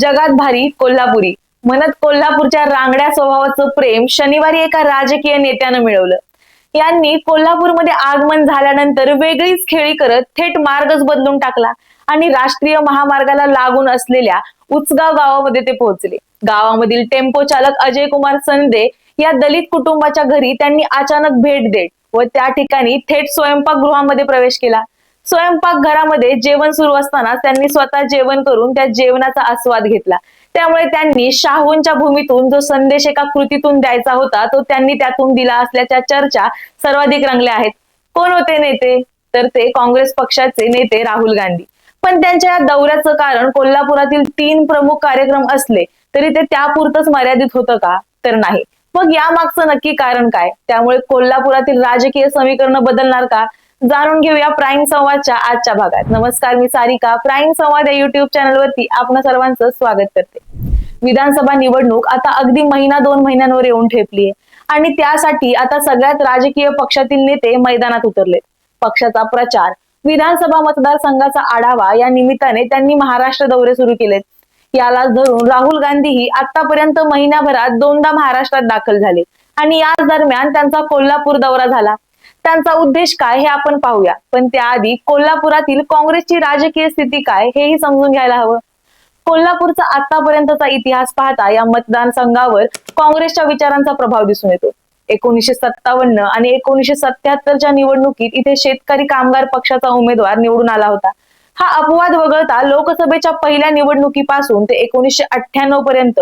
जगात भारी कोल्हापुरी. म्हणत कोल्हापूरच्या रांगड्या स्वभावाचं प्रेम शनिवारी एका राजकीय नेत्यानं मिळवलं. यांनी कोल्हापूरमध्ये आगमन झाल्यानंतर वेगळीच खेळी करत थेट मार्गच बदलून टाकला आणि राष्ट्रीय महामार्गाला लागून असलेल्या उचगाव गावामध्ये ते पोहोचले. गावामधील टेम्पो चालक अजय कुमार संदे या दलित कुटुंबाच्या घरी त्यांनी अचानक भेट देत व त्या ठिकाणी थेट स्वयंपाकगृहामध्ये प्रवेश केला. स्वयंपाक घरामध्ये जेवण सुरू असताना त्यांनी स्वतः जेवण करून त्या जेवणाचा आस्वाद घेतला. त्यामुळे त्यांनी शाहूंच्या भूमीतून जो संदेश एका कृतीतून द्यायचा होता तो त्यांनी त्यातून दिला असल्याच्या चर्चा सर्वाधिक रंगल्या आहेत. कोण होते नेते? तर ते काँग्रेस पक्षाचे नेते राहुल गांधी. पण त्यांच्या या दौऱ्याचं कारण कोल्हापुरातील तीन प्रमुख कार्यक्रम असले तरी ते त्यापुरतच मर्यादित होतं का? तर नाही. मग या मागचं नक्की कारण काय? त्यामुळे कोल्हापुरातील राजकीय समीकरण बदलणार का? जाणून घेऊया प्राईम संवादच्या आजच्या भागात. नमस्कार मी सारिका. प्राईम संवाद या युट्यूब चॅनलवरती आपण सर्वांचं स्वागत करते. विधानसभा निवडणूक आता अगदी महिना दोन महिन्यांवर येऊन ठेपलीये. आणि त्यासाठी आता सगळ्यात राजकीय पक्षातील नेते मैदानात उतरले पक्षाचा प्रचार विधानसभा मतदारसंघाचा आढावा या निमित्ताने त्यांनी महाराष्ट्र दौरे सुरू केलेत. यालाच धरून राहुल गांधीही आतापर्यंत महिन्याभरात दोनदा महाराष्ट्रात दाखल झाले. आणि याच दरम्यान त्यांचा कोल्हापूर दौरा झाला. त्यांचा उद्देश काय हे आपण पाहूया. पण त्याआधी कोल्हापुरातील काँग्रेसची राजकीय स्थिती काय हेही समजून घ्यायला हवं. कोल्हापूरचा आतापर्यंतचा इतिहास पाहता या मतदारसंघावर काँग्रेसच्या विचारांचा प्रभाव दिसून येतो. एकोणीशे सत्तावन्न आणि एकोणीसशे सत्याहत्तरच्या निवडणुकीत इथे शेतकरी कामगार पक्षाचा उमेदवार निवडून आला होता. हा अपवाद वगळता लोकसभेच्या पहिल्या निवडणुकीपासून ते एकोणीसशे अठ्ठ्याण्णव पर्यंत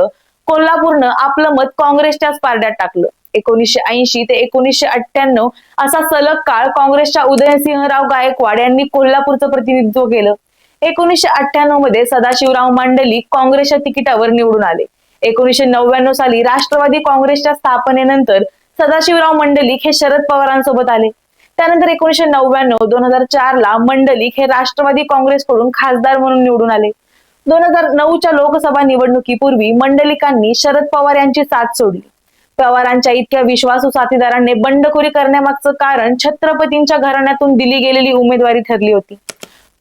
कोल्हापूरनं आपलं मत काँग्रेसच्याच पारड्यात टाकलं. एकोणीसशे ऐंशी ते एकोणीसशे अठ्ठ्याण्णव असा सलग काळ काँग्रेसच्या उदयसिंहराव गायकवाड यांनी कोल्हापूरचं प्रतिनिधित्व केलं. एकोणीसशे अठ्ठ्याण्णवमध्ये सदाशिवराव मांडलिक काँग्रेसच्या तिकिटावर निवडून आले. एकोणीसशे नव्याण्णव साली राष्ट्रवादी काँग्रेसच्या स्थापनेनंतर सदाशिवराव मंडलिक हे शरद पवारांसोबत आले. त्यानंतर एकोणीसशे नव्याण्णव दोन हजार चार ला मंडलिक हे राष्ट्रवादी काँग्रेसकडून खासदार म्हणून निवडून आले. दोन हजार नऊच्या लोकसभा निवडणुकीपूर्वी मंडलिकांनी शरद पवार यांची साथ सोडली. पवारांच्या इतक्या विश्वासू साथीदारांनी बंडखोरी करण्यामागचं कारण छत्रपतींच्या घराण्यातून दिली गेलेली उमेदवारी ठरली होती.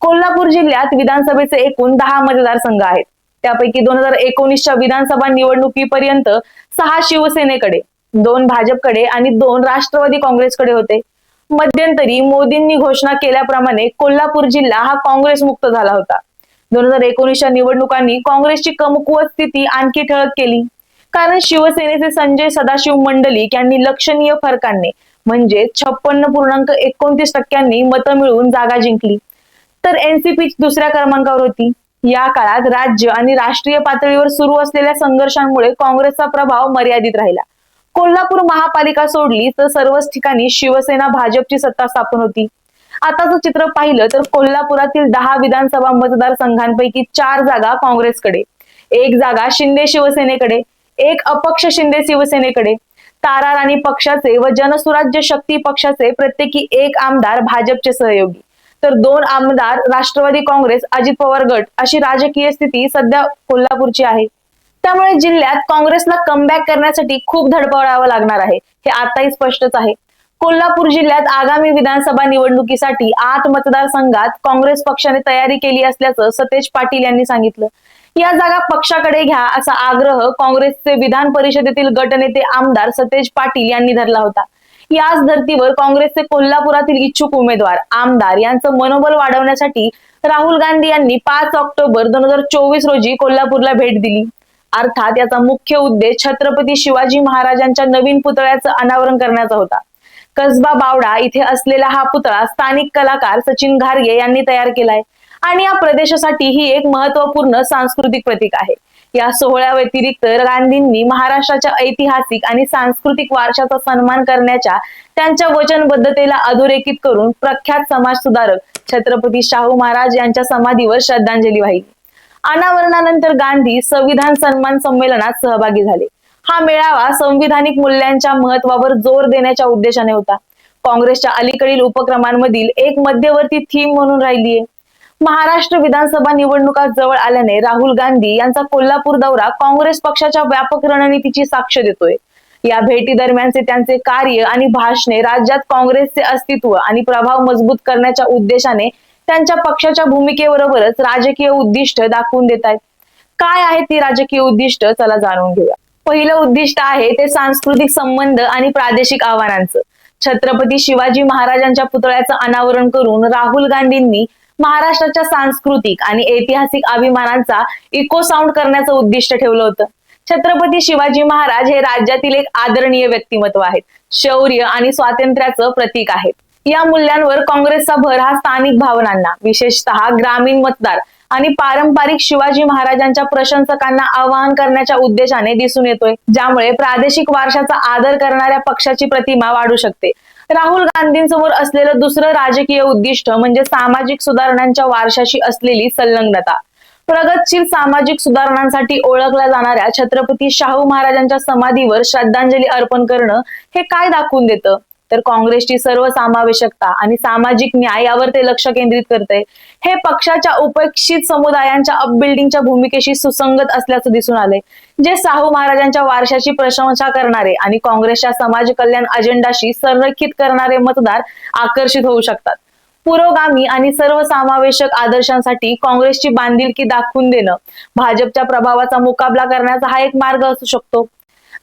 कोल्हापूर जिल्ह्यात विधानसभेचे एकूण दहा मतदारसंघ आहेत. त्यापैकी दोन हजार एकोणीसच्या विधानसभा निवडणुकीपर्यंत सहा शिवसेनेकडे दोन भाजपकडे आणि दोन राष्ट्रवादी काँग्रेसकडे होते. मध्यंतरी मोदींनी घोषणा केल्याप्रमाणे कोल्हापूर जिल्हा हा काँग्रेस मुक्त झाला होता. दोन हजार एकोणीसच्या निवडणुकांनी काँग्रेसची कमकुवत स्थिती आणखी ठळक केली. कारण शिवसेनेचे संजय सदाशिव मंडलिक यांनी लक्षणीय फरकाने म्हणजे छप्पन्न पूर्णांक एकोणतीस टक्क्यांनी मतं मिळवून जागा जिंकली. तर एनसीपी दुसऱ्या क्रमांकावर होती. या काळात राज्य आणि राष्ट्रीय पातळीवर सुरू असलेल्या संघर्षांमुळे काँग्रेसचा प्रभाव मर्यादित राहिला. कोल्हापूर महापालिका सोडली तर सर्वच ठिकाणी शिवसेना भाजपची सत्ता स्थापन होती. आताचं चित्र पाहिलं तर कोल्हापुरातील दहा विधानसभा मतदारसंघांपैकी चार जागा काँग्रेसकडे एक जागा शिंदे शिवसेनेकडे एक अपक्ष शिंदे शिवसेनेकडे. तारा राणी पक्षाचे व जनसुराज्य शक्ती पक्षाचे प्रत्येकी एक आमदार भाजपचे सहयोगी. तर दोन आमदार राष्ट्रवादी काँग्रेस अजित पवार गट अशी राजकीय स्थिती सध्या कोल्हापूरची आहे. त्यामुळे जिल्ह्यात काँग्रेसला कमबॅक करण्यासाठी खूप धडपडावं लागणार आहे हे आताही स्पष्टच आहे. कोल्हापूर जिल्ह्यात आगामी विधानसभा निवडणुकीसाठी आठ मतदारसंघात काँग्रेस पक्षाने तयारी केली असल्याचं सतेज पाटील यांनी सांगितलं. या जागा पक्षाकडे घ्या असा आग्रह काँग्रेसचे विधान परिषदेतील गटनेते आमदार सतेज पाटील यांनी धरला होता. याच धर्तीवर काँग्रेसचे कोल्हापुरातील इच्छुक उमेदवार आमदार यांचं मनोबल वाढवण्यासाठी राहुल गांधी यांनी पाच ऑक्टोबर दोन हजार चोवीस रोजी कोल्हापूरला भेट दिली. अर्थात याचा मुख्य उद्देश छत्रपती शिवाजी महाराजांच्या नवीन पुतळ्याचं अनावरण करण्याचा होता. कसबा बावडा इथे असलेला हा पुतळा स्थानिक कलाकार सचिन घारगे यांनी तयार केलाय. आणि या प्रदेशासाठी ही एक महत्त्वपूर्ण सांस्कृतिक प्रतीक आहे. या सोहळ्या व्यतिरिक्त गांधींनी महाराष्ट्राच्या ऐतिहासिक आणि सांस्कृतिक वारशाचा सन्मान करण्याच्या त्यांच्या वचनबद्धतेला अधोरेखित करून प्रख्यात समाज सुधारक छत्रपती शाहू महाराज यांच्या समाधीवर श्रद्धांजली वाहिली. अनावरणानंतर गांधी संविधान सन्मान संमेलनात सहभागी झाले. हा मेळावा संविधानिक मूल्यांच्या महत्वावर जोर देण्याच्या उद्देशाने होता. काँग्रेसच्या अलीकडील उपक्रमांमधील एक मध्यवर्ती थीम म्हणून राहिलीये. महाराष्ट्र विधानसभा निवडणुका जवळ आल्याने राहुल गांधी यांचा कोल्हापूर दौरा काँग्रेस पक्षाच्या व्यापक रणनीतीची साक्ष देतोय. या भेटी दरम्यानचे त्यांचे कार्य आणि भाषणे राज्यात काँग्रेसचे अस्तित्व आणि प्रभाव मजबूत करण्याच्या उद्देशाने त्यांच्या पक्षाच्या भूमिकेबरोबरच राजकीय उद्दिष्ट दाखवून देत आहेत. काय आहेत ती राजकीय उद्दिष्ट? चला जाणून घेऊया. पहिलं उद्दिष्ट आहे ते सांस्कृतिक संबंध आणि प्रादेशिक आव्हानांचं. छत्रपती शिवाजी महाराजांच्या पुतळ्याचं अनावरण करून राहुल गांधींनी महाराष्ट्राच्या सांस्कृतिक आणि ऐतिहासिक अभिमानांचा इको साऊंड करण्याचं उद्दिष्ट ठेवलं होतं. छत्रपती शिवाजी महाराज हे राज्यातील एक आदरणीय व्यक्तिमत्व आहेत. शौर्य आणि स्वातंत्र्याचं प्रतीक आहेत. या मूल्यांवर काँग्रेसचा भर हा स्थानिक भावनांना विशेषतः ग्रामीण मतदार आणि पारंपरिक शिवाजी महाराजांच्या प्रशंसकांना आवाहन करण्याच्या उद्देशाने दिसून येतोय. ज्यामुळे प्रादेशिक वारशाचा आदर करणाऱ्या पक्षाची प्रतिमा वाढू शकते. राहुल गांधींसमोर असलेलं दुसरं राजकीय उद्दिष्ट म्हणजे सामाजिक सुधारणांच्या वारशाशी असलेली संलग्नता. प्रगतशील सामाजिक सुधारणांसाठी ओळखल्या जाणाऱ्या छत्रपती शाहू महाराजांच्या समाधीवर श्रद्धांजली अर्पण करणं हे काय दाखवून देतं? तर काँग्रेसची सर्वसमावेशकता आणि सामाजिक न्याय यावर ते लक्ष केंद्रित करते हे पक्षाच्या उपेक्षित समुदायांच्या अपबिल्डिंगच्या भूमिकेशी सुसंगत असल्याचं दिसून आलंय. जे शाहू महाराजांच्या वारशाची प्रशंसा करणारे आणि काँग्रेसच्या समाज कल्याण अजेंडाशी संरेखित करणारे मतदार आकर्षित होऊ शकतात. पुरोगामी आणि सर्वसमावेशक आदर्शांसाठी काँग्रेसची बांधिलकी दाखवून देणं भाजपच्या प्रभावाचा मुकाबला करण्याचा हा एक मार्ग असू शकतो.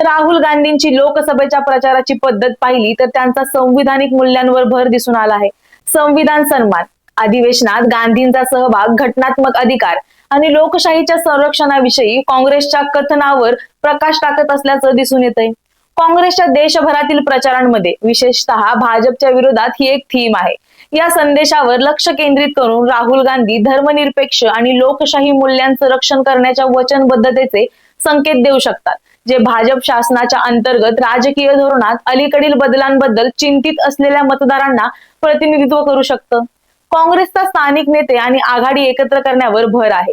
राहुल गांधींची लोकसभेच्या प्रचाराची पद्धत पाहिली तर त्यांचा संविधानिक मूल्यांवर भर दिसून आला आहे. संविधान सन्मान अधिवेशनात गांधींचा सहभाग घटनात्मक अधिकार आणि लोकशाहीच्या संरक्षणाविषयी काँग्रेसच्या कथनावर प्रकाश टाकत असल्याचं दिसून येतंय. काँग्रेसच्या देशभरातील प्रचारांमध्ये विशेषतः भाजपच्या विरोधात ही एक थीम आहे. या संदेशावर लक्ष केंद्रित करून राहुल गांधी धर्मनिरपेक्ष आणि लोकशाही मूल्यांचं रक्षण करण्याच्या वचनबद्धतेचे संकेत देऊ शकतात. जे भाजप शासनाच्या अंतर्गत राजकीय धोरणात अलीकडील बदलांबद्दल चिंतित असलेल्या मतदारांना प्रतिनिधित्व करू शकतं. काँग्रेसचा स्थानिक नेते आणि आघाडी एकत्र करण्यावर भर आहे.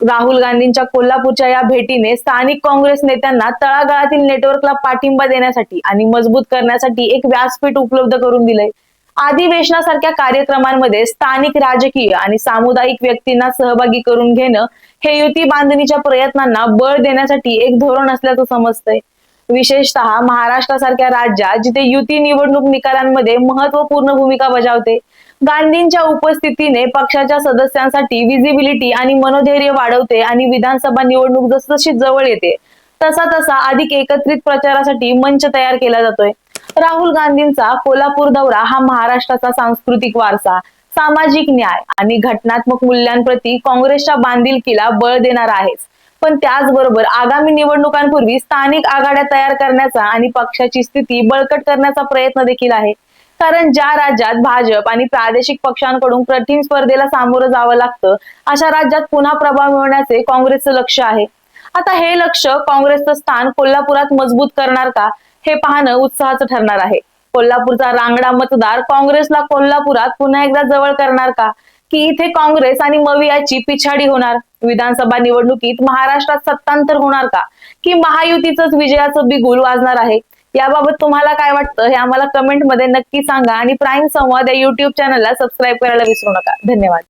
राहुल गांधींच्या कोल्हापूरच्या या भेटीने स्थानिक काँग्रेस नेत्यांना तळागाळातील नेटवर्कला पाठिंबा देण्यासाठी आणि मजबूत करण्यासाठी एक व्यासपीठ उपलब्ध करून दिलंय. अधिवेशनासारख्या कार्यक्रमांमध्ये स्थानिक राजकीय आणि सामुदायिक व्यक्तींना सहभागी करून घेणं हे युती बांधणीच्या प्रयत्नांना बळ देण्यासाठी एक धोरण असल्याचं समजतंय. विशेषतः महाराष्ट्रासारख्या राज्यात जिथे युती निवडणूक निकालांमध्ये महत्त्वपूर्ण भूमिका बजावते गांधींच्या उपस्थितीने पक्षाच्या सदस्यांसाठी विजिबिलिटी आणि मनोधैर्य वाढवते आणि विधानसभा निवडणूक जसजशी जवळ येते तसा तसा अधिक एकत्रित प्रचारासाठी मंच तयार केला जातोय. राहुल गांधींचा कोल्हापूर दौरा हा महाराष्ट्राचा सांस्कृतिक वारसा सामाजिक न्याय आणि घटनात्मक मूल्यांप्रती काँग्रेसच्या बांधिलकीला बळ देणार आहेच पण त्याचबरोबर आगामी निवडणुकांपूर्वी स्थानिक आघाड्या तयार करण्याचा आणि पक्षाची स्थिती बळकट करण्याचा प्रयत्न देखील आहे. कारण ज्या राज्यात भाजप आणि प्रादेशिक पक्षांकडून कठीण स्पर्धेला सामोरं जावं लागतं अशा राज्यात पुन्हा प्रभाव मिळवण्याचे काँग्रेसचं लक्ष आहे. आता हे लक्ष काँग्रेसचं स्थान कोल्हापुरात मजबूत करणार का? हे पाहणं उत्साहाचं ठरणार आहे. कोल्हापूरचा रांगडा मतदार काँग्रेसला कोल्हापुरात पुन्हा एकदा जवळ करणार का? की इथे काँग्रेस आणि मवियाची पिछाडी होणार? विधानसभा निवडणुकीत महाराष्ट्रात सत्तांतर होणार का? की महायुतीच विजयाचं बिगुल वाजणार आहे? याबाबत तुम्हाला काय वाटतं हे आम्हाला कमेंटमध्ये नक्की सांगा आणि प्राईम संवाद या युट्यूब चॅनलला सबस्क्राईब करायला विसरू नका. धन्यवाद.